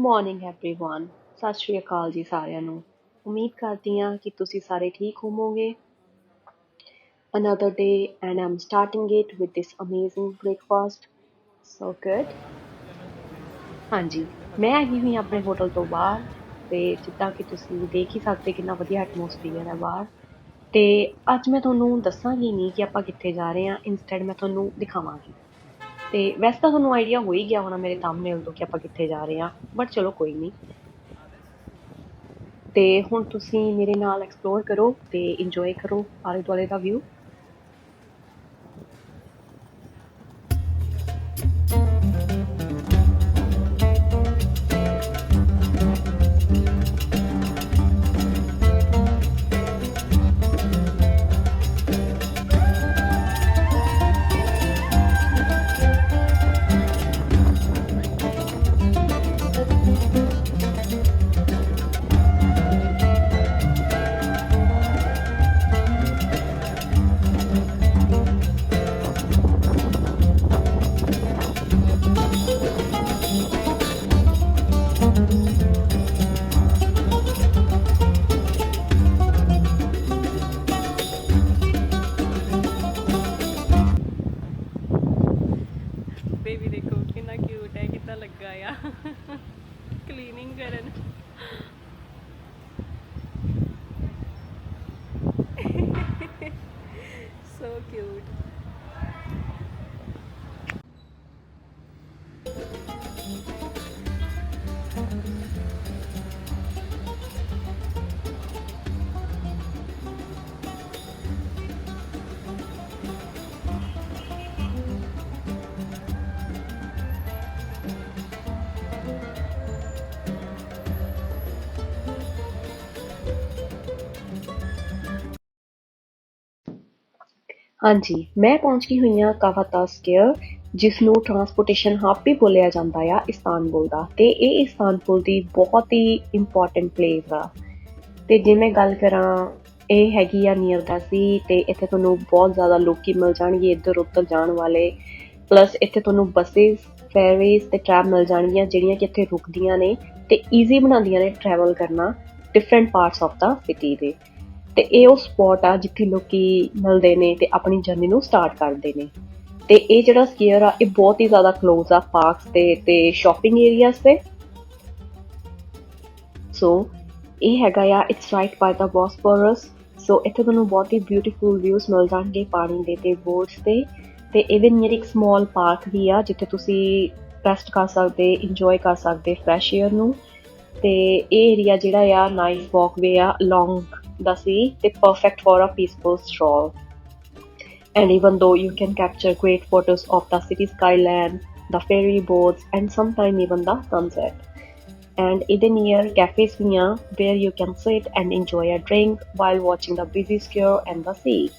Morning everyone ਸਤਿ ਸ਼੍ਰੀ ਅਕਾਲ ਜੀ ਸਾਰਿਆਂ ਨੂੰ ਉਮੀਦ ਕਰਦੀ ਹਾਂ ਕਿ ਤੁਸੀਂ ਸਾਰੇ ਠੀਕ ਹੋਵੋਗੇ another day and I'm starting it with this amazing breakfast so good ਹਾਂਜੀ ਮੈਂ ਆਈ ਹੋਈ ਹਾਂ ਆਪਣੇ ਹੋਟਲ ਤੋਂ ਬਾਹਰ ਤੇ ਜਿੱਦਾਂ ਕਿ ਤੁਸੀਂ ਦੇਖ ਹੀ ਸਕਦੇ ਕਿੰਨਾ ਵਧੀਆ ਐਟਮੋਸਫੀਅਰ ਹੈ ਬਾਹਰ ਤੇ ਅੱਜ ਮੈਂ ਤੁਹਾਨੂੰ ਦੱਸਾਂਗੀ ਨਹੀਂ ਕਿ ਆਪਾਂ ਕਿੱਥੇ ਜਾ ਰਹੇ ਹਾਂ ਇਨਸਟੈਡ ਮੈਂ ਤੁਹਾਨੂੰ ਦਿਖਾਵਾਂਗੀ ਤੇ ਵੈਸੇ ਤਾਂ ਤੁਹਾਨੂੰ ਆਈਡੀਆ ਹੋ ਹੀ ਗਿਆ ਹੋਣਾ ਮੇਰੇ ਥੰਬਨੇਲ ਤੋਂ ਕਿ ਆਪਾਂ ਕਿੱਥੇ ਜਾ ਰਹੇ ਹਾਂ ਬਟ ਚਲੋ ਕੋਈ ਨਹੀਂ। ਤੇ ਹੁਣ ਤੁਸੀਂ ਮੇਰੇ ਨਾਲ ਐਕਸਪਲੋਰ ਕਰੋ ਤੇ ਇੰਜੋਏ ਕਰੋ ਆਲੇ ਦੁਆਲੇ ਦਾ ਵਿਊ ਹਾਂਜੀ, ਮੈਂ ਪਹੁੰਚ ਗਈ ਹੋਈ ਹਾਂ ਕਾਵਾਤਾ ਸਕੇਅਰ ਜਿਸ ਨੂੰ ਟਰਾਂਸਪੋਰਟੇਸ਼ਨ ਹੱਬ ਵੀ ਬੋਲਿਆ ਜਾਂਦਾ ਆ ਇਸਤਾਨਬੁਲ ਦਾ। ਤੇ ਇਹ ਇਸਤਾਨਬੁਲ ਦੀ ਬਹੁਤ ਹੀ ਇੰਪੋਰਟੈਂਟ ਪਲੇਸ ਆ। ਤੇ ਜੇ ਮੈਂ ਗੱਲ ਕਰਾਂ, ਇਹ ਹੈਗੀ ਆ ਨੀਅਰ ਦਾ ਸੀ, ਤੇ ਇੱਥੇ ਤੁਹਾਨੂੰ ਬਹੁਤ ਜ਼ਿਆਦਾ ਲੋਕੀ ਮਿਲ ਜਾਣਗੇ ਇੱਧਰ ਉੱਧਰ ਜਾਣ ਵਾਲੇ। ਪਲੱਸ ਇੱਥੇ ਤੁਹਾਨੂੰ ਬੱਸਿਸ ਫੇਅਰਵੇਜ਼ ਤੇ ਟ੍ਰੈਬ ਮਿਲ ਜਾਣਗੀਆਂ, ਜਿਹੜੀਆਂ ਕਿ ਇੱਥੇ ਰੁਕਦੀਆਂ ਨੇ ਤੇ ਈਜ਼ੀ ਬਣਾਉਂਦੀਆਂ ਨੇ ਟਰੈਵਲ ਕਰਨਾ different parts of the city ਦੇ। ਤੇ ਇਹ ਉਹ ਸਪੌਟ ਆ ਜਿੱਥੇ ਲੋਕੀ ਮਿਲਦੇ ਨੇ ਤੇ ਆਪਣੀ ਜਰਨੀ ਨੂੰ ਸਟਾਰਟ ਕਰਦੇ ਨੇ। ਤੇ ਇਹ ਜਿਹੜਾ ਸਕੇਅਰ ਆ, ਇਹ ਬਹੁਤ ਹੀ ਜ਼ਿਆਦਾ ক্লোਜ਼ ਆ ਪਾਰਕਸ ਤੇ ਤੇ ਸ਼ਾਪਿੰਗ ਏਰੀਆਸ ਤੇ। ਸੋ ਇਹ ਹੈਗਾ ਆ ਇਟਸ ਰਾਈਟ ਬਾਈ ਦਾ ਬੋਸਪੋਰਸ ਸੋ ਇੱਥੇ ਤੁਹਾਨੂੰ ਬਹੁਤ ਹੀ ਬਿਊਟੀਫੁਲ ਵਿਊਜ਼ ਮਿਲ ਜਾਣਗੇ ਪਾਣੀ ਦੇ ਤੇ ਬੋਟਸ ਤੇ। ਤੇ ਇਹਦੇ ਨੀਅਰ ਇੱਕ ਸਮਾਲ ਪਾਰਕ ਵੀ ਆ, ਜਿੱਥੇ ਤੁਸੀਂ ਰੈਸਟ ਕਰ ਸਕਦੇ ਇੰਜੋਏ ਕਰ ਸਕਦੇ ਫਰੈਸ਼ ਏਅਰ ਨੂੰ। ਤੇ ਇਹ ਏਰੀਆ ਜਿਹੜਾ ਆ ਨਾਈਸ ਵਾਕਵੇ ਆ along the sea, they perfect for a peaceful stroll. And even though you can capture great photos of the city skyline, the ferry boats, and sometimes even the sunset. And even near cafes near where you can sit and enjoy a drink while watching the busy square and the sea.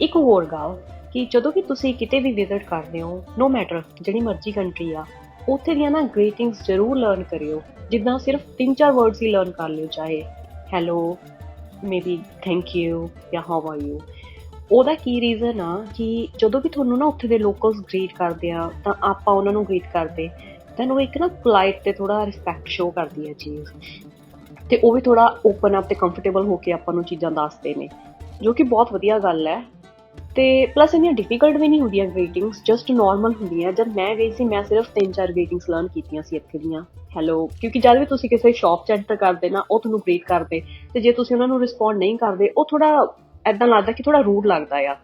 ਇੱਕ ਹੋਰ ਗੱਲ ਕਿ ਜਦੋਂ ਵੀ ਤੁਸੀਂ ਕਿਤੇ ਵੀ visit ਕਰਦੇ ਹੋ ਨੋ matter ਜਿਹੜੀ ਮਰਜ਼ੀ ਕੰਟਰੀ ਆ, ਉੱਥੇ ਦੀਆਂ ਨਾ ਗ੍ਰੀਟਿੰਗਸ ਜ਼ਰੂਰ ਲਰਨ ਕਰਿਓ। ਜਿੱਦਾਂ ਸਿਰਫ ਤਿੰਨ ਚਾਰ ਵਰਡਸ ਹੀ ਲਰਨ ਕਰ ਲਿਓ, ਚਾਹੇ ਹੈਲੋ ਮੇਬੀ ਥੈਂਕ ਯੂ ਜਾਂ ਹਾਊ ਆਰ ਯੂ ਉਹਦਾ ਕੀ ਰੀਜ਼ਨ ਆ ਕਿ ਜਦੋਂ ਵੀ ਤੁਹਾਨੂੰ ਨਾ ਉੱਥੇ ਦੇ ਲੋਕਲਸ ਗ੍ਰੀਟ ਕਰਦੇ ਆ, ਤਾਂ ਆਪਾਂ ਉਹਨਾਂ ਨੂੰ ਗ੍ਰੀਟ ਕਰਦੇ ਤਾਂ ਉਹ ਇੱਕ ਨਾ ਪੋਲਾਈਟ ਤੇ ਥੋੜਾ ਰਿਸਪੈਕਟ ਸ਼ੋ ਕਰਦੀ ਹੈ ਚੀਜ਼। ਤੇ ਉਹ ਵੀ ਥੋੜਾ ਓਪਨ ਅਪ ਤੇ ਕੰਫਰਟੇਬਲ ਹੋ ਕੇ ਆਪਾਂ ਨੂੰ ਚੀਜ਼ਾਂ ਦੱਸਦੇ ਨੇ। ਜੋ ਕਿ ਬਹੁਤ ਵਧੀਆ ਗੱਲ ਹੈ। ਤੇ ਪਲੱਸ ਇੰਨੀਆਂ ਡਿਫਿਕਲਟ ਵੀ ਨਹੀਂ ਹੁੰਦੀਆਂ ਗ੍ਰੀਟਿੰਗਸ ਜਸਟ ਨਾਰਮਲ ਹੁੰਦੀਆਂ। ਜਦ ਮੈਂ ਗਈ ਸੀ, ਮੈਂ ਸਿਰਫ ਤਿੰਨ ਚਾਰ ਗ੍ਰੀਟਿੰਗਸ ਲਰਨ ਕੀਤੀਆਂ ਸੀ ਇੱਥੇ ਦੀਆਂ। ਹੈਲੋ ਕਿਉਂਕਿ ਜਦ ਵੀ ਤੁਸੀਂ ਕਿਸੇ ਸ਼ਾਪ 'ਚ ਐਂਟਰ ਕਰਦੇ ਨਾ, ਉਹ ਤੁਹਾਨੂੰ ਗ੍ਰੀਟ ਕਰਦੇ। ਤੇ ਜੇ ਤੁਸੀਂ ਉਹਨਾਂ ਨੂੰ ਰਿਸਪੌਂਡ ਨਹੀਂ ਕਰਦੇ, ਉਹ ਥੋੜਾ ਐਦਾਂ ਲੱਗਦਾ ਕਿ ਥੋੜਾ ਰੂਡ ਲੱਗਦਾ ਆ।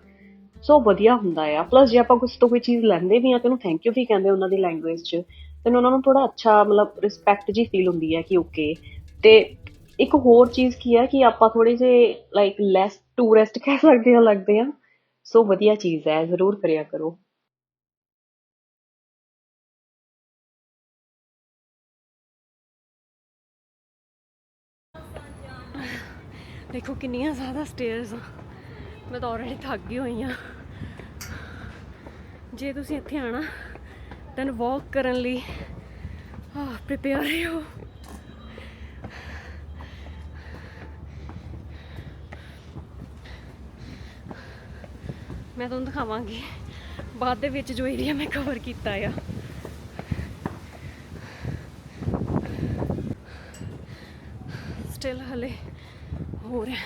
ਸੋ ਵਧੀਆ ਹੁੰਦਾ ਆ। ਪਲੱਸ ਜੇ ਆਪਾਂ ਕੁਝ ਤੋਂ ਕੋਈ ਚੀਜ਼ ਲੈਂਦੇ ਵੀ ਆ, ਤੇ ਉਹਨੂੰ ਥੈਂਕ ਯੂ ਵੀ ਕਹਿੰਦੇ ਉਹਨਾਂ ਦੀ ਲੈਂਗੁਏਜ 'ਚ ਤੇ ਉਹਨਾਂ ਨੂੰ ਥੋੜਾ ਅੱਛਾ ਮਤਲਬ ਰਿਸਪੈਕਟ ਜੀ ਫੀਲ ਹੁੰਦੀ ਹੈ ਕਿ ਓਕੇ ਤੇ ਇੱਕ ਹੋਰ ਚੀਜ਼ ਕੀ ਹੈ ਕਿ ਆਪਾਂ ਥੋੜੇ ਜੇ ਲਾਈਕ ਲੈਸ ਟੂਰਿਸਟ ਕਹਿ ਸਕਦੇ ਹਾਂ, ਲੱਗਦੇ ਆ। ਸੋ ਵਧੀਆ ਚੀਜ਼ ਹੈ, ਜ਼ਰੂਰ ਕਰਿਆ ਕਰੋ। ਦੇਖੋ, ਕਿੰਨੀਆਂ ਜ਼ਿਆਦਾ ਸਟੇਅਰਸ ਆ। ਮੈਂ ਤਾਂ ਆਲਰੇਡੀ ਥੱਕ ਗਈ ਹੋਈ ਆ ਜੇ ਤੁਸੀਂ ਇੱਥੇ ਆਣਾ ਦੈਨ ਵਾਕ ਕਰਨ ਲਈ, ਆਹ ਪ੍ਰਿਪੇਅਰ ਹੋ। ਮੈਂ ਤੁਹਾਨੂੰ ਦਿਖਾਵਾਂਗੀ। ਬਾਅਦ ਦੇ ਵਿੱਚ ਜੋ ਏਰੀਆ ਮੈਂ ਕਵਰ ਕੀਤਾ ਆ। ਸਟਿਲ ਹਲੇ ਹੋ ਰਿਹਾ।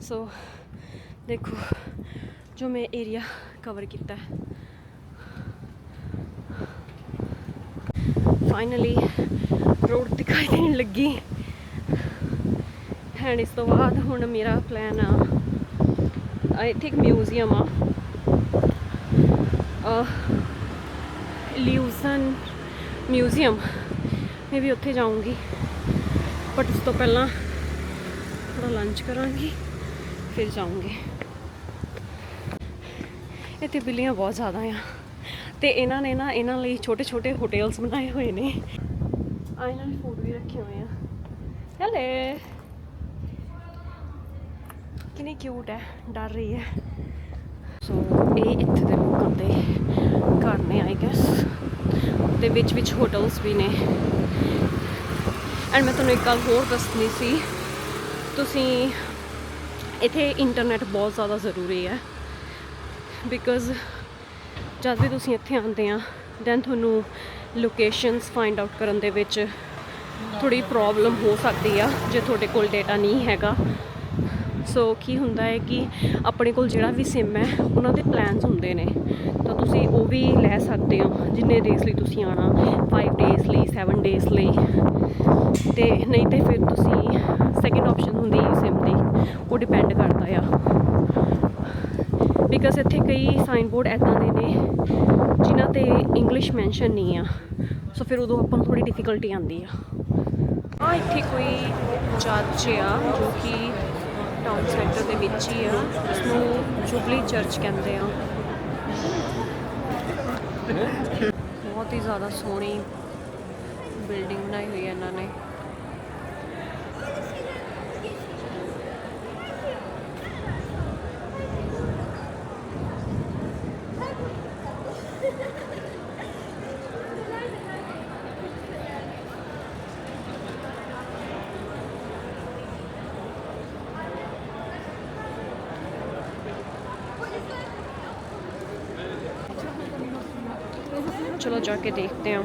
ਸੋ ਦੇਖੋ, ਜੋ ਮੈਂ ਏਰੀਆ ਕਵਰ ਕੀਤਾ ਹੈ। ਫਾਈਨਲੀ ਦਿਖਾਈ ਦੇਣ ਲੱਗੀ। ਐਂਡ ਇਸ ਤੋਂ ਬਾਅਦ ਹੁਣ ਮੇਰਾ ਪਲਾਨ ਆ। ਆ ਇੱਥੇ ਇੱਕ ਮਿਊਜ਼ੀਅਮ ਆ। ਲਿਊਜ਼ਨ ਮਿਊਜ਼ੀਅਮ ਮੈਂ ਵੀ ਉੱਥੇ ਜਾਊਂਗੀ। ਬਟ ਉਸ ਤੋਂ ਪਹਿਲਾਂ ਥੋੜਾ ਲੰਚ ਕਰਾਂਗੀ, ਫਿਰ ਜਾਊਂਗੀ। ਇੱਥੇ ਬਿੱਲੀਆਂ ਬਹੁਤ ਜ਼ਿਆਦਾ ਆ। ਤੇ ਇਹਨਾਂ ਨੇ ਨਾ ਇਹਨਾਂ ਲਈ ਛੋਟੇ ਛੋਟੇ ਹੋਟਲਸ ਬਣਾਏ ਹੋਏ ਨੇ। ਆ ਇਹਨਾਂ ਨੇ ਰੱਖੇ ਹੋਏ ਆ ਹੈਲੇ ਕਿੰਨੀ ਕਿਊਟ ਹੈ ਡਰ ਰਹੀ ਹੈ ਸੋ ਇਹ ਇੱਥੇ ਦੇ ਲੋਕਾਂ ਦੇ ਘਰ ਨੇ ਆਈ ਗੈਸ ਤੇ ਵਿੱਚ ਵਿੱਚ ਹੋਟਲਸ ਵੀ ਨੇ। ਐਂਡ ਮੈਂ ਤੁਹਾਨੂੰ ਇੱਕ ਗੱਲ ਹੋਰ ਦੱਸਣੀ ਸੀ। ਤੁਸੀਂ ਇੱਥੇ ਇੰਟਰਨੈਟ ਬਹੁਤ ਜ਼ਿਆਦਾ ਜ਼ਰੂਰੀ ਹੈ। ਬਿਕਾਜ਼ ਜਦ ਵੀ ਤੁਸੀਂ ਇੱਥੇ ਆਉਂਦੇ ਆ ਦੈਨ ਤੁਹਾਨੂੰ ਲੋਕੇਸ਼ਨਸ ਫਾਈਂਡ ਆਊਟ ਕਰਨ ਦੇ ਵਿੱਚ ਥੋੜੀ ਪ੍ਰੋਬਲਮ ਹੋ ਸਕਦੀ ਆ ਜੇ ਤੁਹਾਡੇ ਕੋਲ ਡਾਟਾ ਨਹੀਂ ਹੈਗਾ। ਸੋ ਕੀ ਹੁੰਦਾ ਹੈ ਕਿ ਆਪਣੇ ਕੋਲ ਜਿਹੜਾ ਵੀ ਸਿਮ ਹੈ, ਉਹਨਾਂ ਦੇ ਪਲਾਨਸ ਹੁੰਦੇ ਨੇ। ਤਾਂ ਤੁਸੀਂ ਉਹ ਵੀ ਲੈ ਸਕਦੇ ਹੋ, ਜਿੰਨੇ ਡੇਜ਼ ਲਈ ਤੁਸੀਂ ਆਣਾ 5 ਡੇਜ਼ ਲਈ 7 ਡੇਜ਼ ਲਈ। ਤੇ ਨਹੀਂ ਤੇ ਫਿਰ ਤੁਸੀਂ ਸੈਕਿੰਡ ਆਪਸ਼ਨ ਹੁੰਦੀ ਹੈ ਸਿਮ ਦੀ, ਉਹ ਡਿਪੈਂਡ ਕਰਦਾ ਆ। ਬਿਕਾਜ਼ ਇੱਥੇ ਕਈ ਸਾਈਨ ਬੋਰਡ ਐਦਾਂ ਦੇ ਨੇ, ਜਿਨ੍ਹਾਂ ਤੇ ਇੰਗਲਿਸ਼ ਮੈਂਸ਼ਨ ਨਹੀਂ ਆ। ਸੋ ਫਿਰ ਉਦੋਂ ਆਪਾਂ ਨੂੰ ਥੋੜੀ ਡਿਫਿਕਲਟੀ ਆਉਂਦੀ ਆ। ਆ ਇੱਥੇ ਕੋਈ ਚਰਚ ਆ ਜੋ ਕਿ ਟਾਊਨ ਸੈਂਟਰ ਦੇ ਵਿੱਚ ਹੀ ਆ। ਉਸਨੂੰ ਜੁਬਲੀ ਚਰਚ ਕਹਿੰਦੇ ਆ। ਬਹੁਤ ਹੀ ਜ਼ਿਆਦਾ ਸੋਹਣੀ ਬਿਲਡਿੰਗ ਬਣਾਈ ਹੋਈ ਹੈ ਇਹਨਾਂ ਨੇ। चलो जाके देखते हैं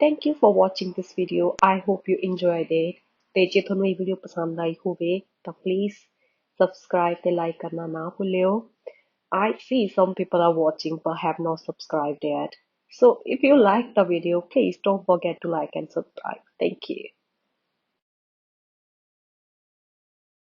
Thank you for watching this video. I hope you enjoyed it. ते जे थोनों ये वीडियो पसंद आई होवे तो प्लीज सब्सक्राइब ते लाइक करना ना भूलियो. I see some people are watching but have not subscribed yet. So if you like the video, please don't forget to like and subscribe. Thank you.